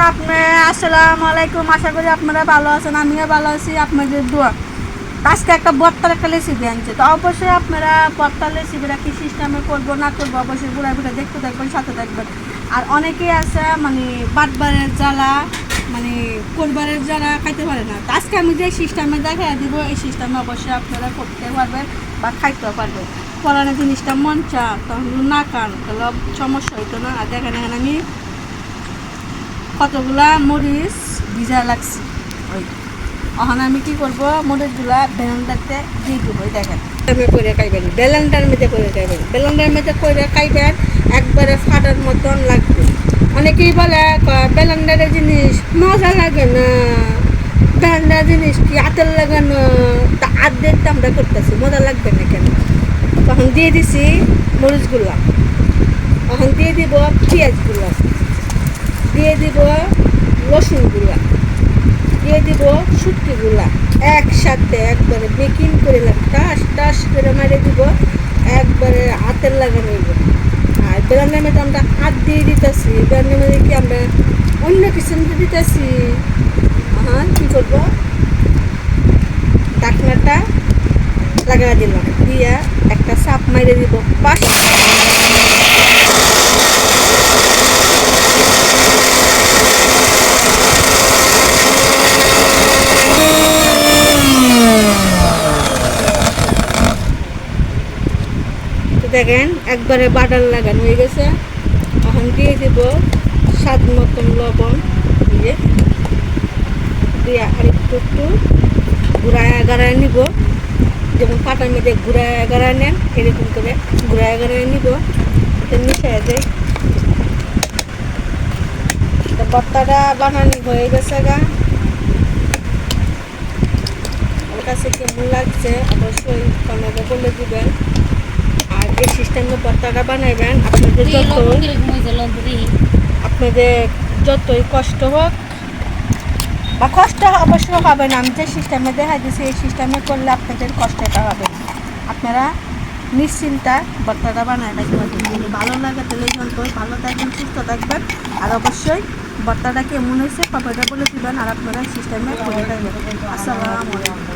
তো আপনি, আসসালামু আলাইকুম, আশা করি আপনারা ভালো আছেন, আমিও ভালো আছি, আপনাদের দোয়া। আজকে একটা বর্তার একটা রেসিপি আনছে, তো অবশ্যই আপনারা বর্তার রেসিপিটা কী সিস্টেমে করব, না করব, অবশ্যই ঘুরে ঘুরে দেখতে দেখবেন সাথে দেখবেন আর অনেকেই আছে মানে বাটবারের জ্বালা মানে কোরবারের জ্বালা খাইতে পারে না। আজকে আমি যে সিস্টেমে দেখা দিব, এই সিস্টেমে অবশ্যই আপনারা করতে পারবেন বা খাইতেও পারবেন। পরানো জিনিসটা মন চা তখন না কান তাহলে সমস্যা হইতো না। আর দেখেন, এখানে আমি কতগুলা মরিচ ভিজা লাগছে? ওই এখন আমি কি করব? মরিচগুলা বেলান্ডারতে দিয়ে দেবো দেখেন। আমি মধ্যে করে খাইবেন। বেলান্ডার মধ্যে করে খাইবেন একবারে ফাটার মতন লাগবে। অনেকেই বলে কয়, জিনিস মজা লাগে না। বেলান্ডার জিনিস কি হাতের লাগানো তা আর্ধেক আমরা করতেছি মজা লাগবে না কেন? তখন দিয়ে দিছি মরিচগুলা। তখন দিয়ে দিব পেঁয়াজগুলা। দিয়ে দিব রসুনগুলা, দিয়ে দিব শুটকিগুলা। একসাথে একবারে বেকিং করে টাস টাস করে মারে দিব, একবারে হাতের লাগানো হইব। আর বেলানের মধ্যে আমরা হাত দিয়ে দিতেছি বেলানের মধ্যে কি আমরা অন্য কিছু দিতেছি? হ্যাঁ কী করব? ডাকনাটা লাগা দিলাম, দিয়া একটা চাপ মাইরে দিব, পাশ তো দেখেন, একবারে বাটার লাগানো হয়ে গেছে। এখন দিয়ে দিব স্বাদ মতন লবণ, দিয়ে দিয়ে আর একটু ঘুরায় গাড়ায় নিব। যেমন কাটার মধ্যে ঘুরায় গাড়ায় নেন, এরকম করে ঘুরায় গাড়ায় নিব। মিশাই দেয় ভর্তাটা বানানি হয়ে গেছে গা। আমার কাছে কেমন লাগছে, অবশ্যই কমেন্টে বলে দিবেন। সিস্টেমে ভর্তাটা বানাইবেন আপনাদের যত আপনাদের যতই কষ্ট হোক বা কষ্ট অবশ্যই হবে না আমি যে সিস্টেমে দেখা দিচ্ছি এই সিস্টেমে করলে আপনাদের কষ্টটা হবে আপনারা নিশ্চিন্তা ভর্তাটা বানায় যদি ভালো লাগে তাহলে ভালো থাকবেন সুস্থ থাকবেন আর অবশ্যই ভর্তাটা কেমন হয়েছে পাপাটা বলে দিবেন আর আপনারা সিস্টেমে করে থাকবেন আসসালামু আলাইকুম